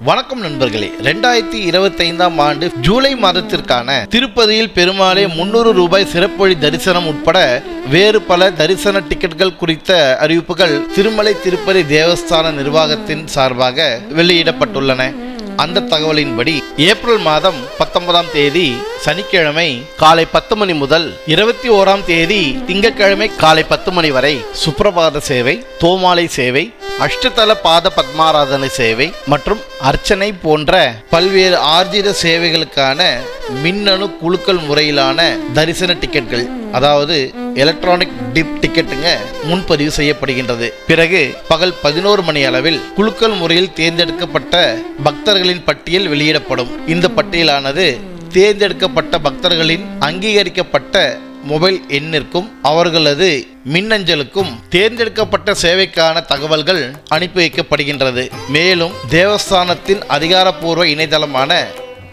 வணக்கம் நண்பர்களே. ரெண்டாயிரத்தி இருபத்தைந்தாம் ஆண்டு ஜூலை மாதத்திற்கான திருப்பதியில் பெருமாளே முன்னூறு ரூபாய் சிறப்பொழி தரிசனம் உட்பட வேறு பல தரிசன டிக்கெட்டுகள் குறித்த அறிவிப்புகள் திருமலை திருப்பதி தேவஸ்தான நிர்வாகத்தின் சார்பாக வெளியிடப்பட்டுள்ளன. அந்த தகவலின்படி ஏப்ரல் மாதம் பத்தொன்பதாம் தேதி சனிக்கிழமை காலை பத்து மணி முதல் இருபத்தி ஓராம் தேதி திங்கட்கிழமை காலை பத்து மணி வரை சுப்பிரபாத சேவை தோமாலை சேவை அஷ்டதல பாத பத்மாராதனை சேவை மற்றும் அர்ச்சனை போன்ற பல்வேறு ஆர்ஜித சேவைகளுக்கான மின்னணு குழுக்கள் முறையிலான தரிசன டிக்கெட்கள் அதாவது எலக்ட்ரானிக் டிப் டிக்கெட்டுங்க முன்பதிவு செய்யப்படுகின்றது. பிறகு பகல் பதினோரு மணி அளவில் குழுக்கள் முறையில் தேர்ந்தெடுக்கப்பட்ட பக்தர்களின் பட்டியல் வெளியிடப்படும். இந்த பட்டியலானது தேர்ந்தெடுக்கப்பட்ட பக்தர்களின் அங்கீகரிக்கப்பட்ட மொபைல் எண்ணிற்கும் அவர்களது மின்னஞ்சலுக்கும் தேர்ந்தெடுக்கப்பட்ட சேவைக்கான தகவல்கள் அனுப்பி வைக்கப்படுகின்றது. மேலும் தேவஸ்தானத்தின் அதிகாரப்பூர்வ இணையதளமான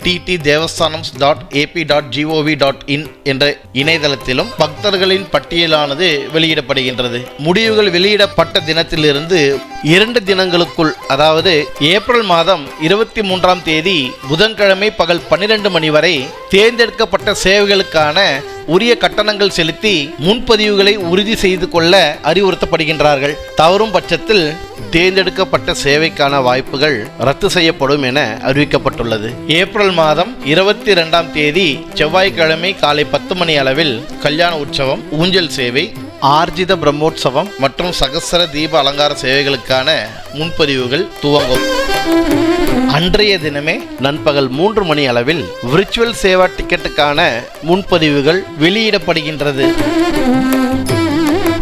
TT Devasthanam dot AP dot gov dot in என்ற இணையதளத்திலும் பக்தர்களின் பட்டியலானது வெளியிடப்படுகின்றது. முடிவுகள் வெளியிடப்பட்ட தினத்திலிருந்து இரண்டு தினங்களுக்குள் அதாவது ஏப்ரல் மாதம் இருபத்தி மூன்றாம் தேதி புதன்கிழமை பகல் பன்னிரண்டு மணி வரை தேர்ந்தெடுக்கப்பட்ட சேவைகளுக்கான உரிய கட்டணங்கள் செலுத்தி முன்பதிவுகளை உறுதி செய்து கொள்ள அறிவுறுத்தப்படுகின்றார்கள். தவறும் பட்சத்தில் தேர்ந்தெடுக்கப்பட்ட சேவைக்கான வாய்ப்புகள் ரத்து செய்யப்படும் என அறிவிக்கப்பட்டுள்ளது. ஏப்ரல் மாதம் இருபத்தி இரண்டாம் தேதி செவ்வாய்க்கிழமை காலை பத்து மணி அளவில் கல்யாண உற்சவம் ஊஞ்சல் சேவை ஆர்ஜித பிரம்மோற்சவம் மற்றும் சகசர தீப அலங்கார சேவைகளுக்கான முன்பதிவுகள் துவங்கும். அன்றைய தினமே நண்பகல் மூன்று மணி அளவில் விர்ச்சுவல் சேவா டிக்கெட்டுக்கான முன்பதிவுகள் வெளியிடப்படுகின்றது.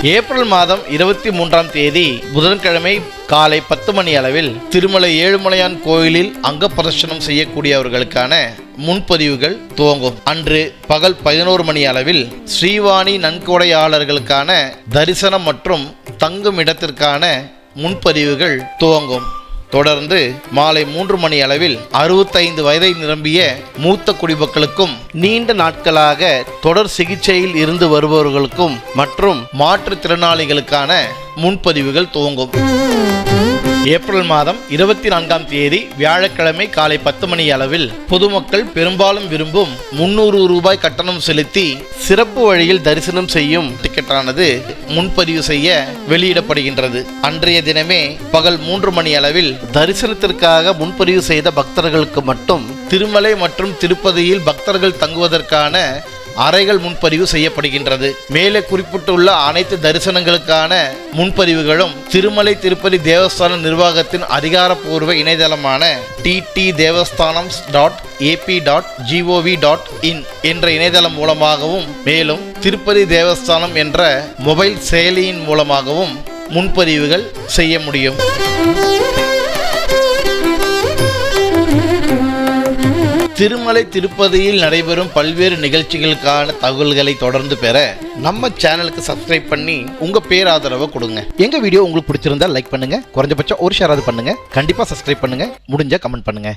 ஏப்ரல் மாதம் இருபத்தி மூன்றாம் தேதி புதன்கிழமை காலை பத்து மணி அளவில் திருமலை ஏழுமலையான் கோயிலில் அங்க பிரதர்ஷனம் செய்யக்கூடியவர்களுக்கான முன்பதிவுகள் துவங்கும். அன்று பகல் பதினோரு மணி அளவில் ஸ்ரீவாணி நன்கொடையாளர்களுக்கான தரிசனம் மற்றும் தங்கும் இடத்திற்கான முன்பதிவுகள் துவங்கும். தொடர்ந்து மாலை மூன்று மணி அளவில் அறுபத்தைந்து வயதை நிரம்பிய மூத்த குடிமக்களுக்கும் நீண்ட நாட்களாக தொடர் சிகிச்சையில் இருந்து வருபவர்களுக்கும் மற்றும் மாற்றுத்திறனாளிகளுக்கான முன்பதிவுகள் துவங்கும். ஏப்ரல் மாதம் இருபத்தி நான்காம் தேதி வியாழக்கிழமை காலை பத்து மணி அளவில் பொதுமக்கள் பெரும்பாலும் விரும்பும் முன்னூறு ரூபாய் கட்டணம் செலுத்தி சிறப்பு வழியில் தரிசனம் செய்யும் டிக்கெட்டானது முன்பதிவு செய்ய வெளியிடப்படுகின்றது. அன்றைய தினமே பகல் மூன்று மணி அளவில் தரிசனத்திற்காக முன்பதிவு செய்த பக்தர்களுக்கு மட்டும் திருமலை மற்றும் திருப்பதியில் பக்தர்கள் தங்குவதற்கான அறைகள் முன்பதிவு செய்யப்படுகின்றது. மேலே குறிப்பிட்டுள்ள அனைத்து தரிசனங்களுக்கான முன்பதிவுகளும் திருமலை திருப்பதி தேவஸ்தான நிர்வாகத்தின் அதிகாரப்பூர்வ இணையதளமான TT Devasthanam dot AP dot gov dot in என்ற இணையதளம் மூலமாகவும் மேலும் திருப்பதி தேவஸ்தானம் என்ற மொபைல் செயலியின் மூலமாகவும் முன்பதிவுகள் செய்ய முடியும். திருமலை திருப்பதியில் நடைபெறும் பல்வேறு நிகழ்ச்சிகளுக்கான தகவல்களை தொடர்ந்து பெற நம்ம சேனலுக்கு சப்ஸ்கிரைப் பண்ணி உங்க பேராதரவை கொடுங்க. எங்க வீடியோ உங்களுக்கு பிடிச்சிருந்தா லைக் பண்ணுங்க. குறைஞ்சபட்சம் ஒரு ஷேராவது பண்ணுங்க. கண்டிப்பா சப்ஸ்கிரைப் பண்ணுங்க. முடிஞ்ச கமெண்ட் பண்ணுங்க.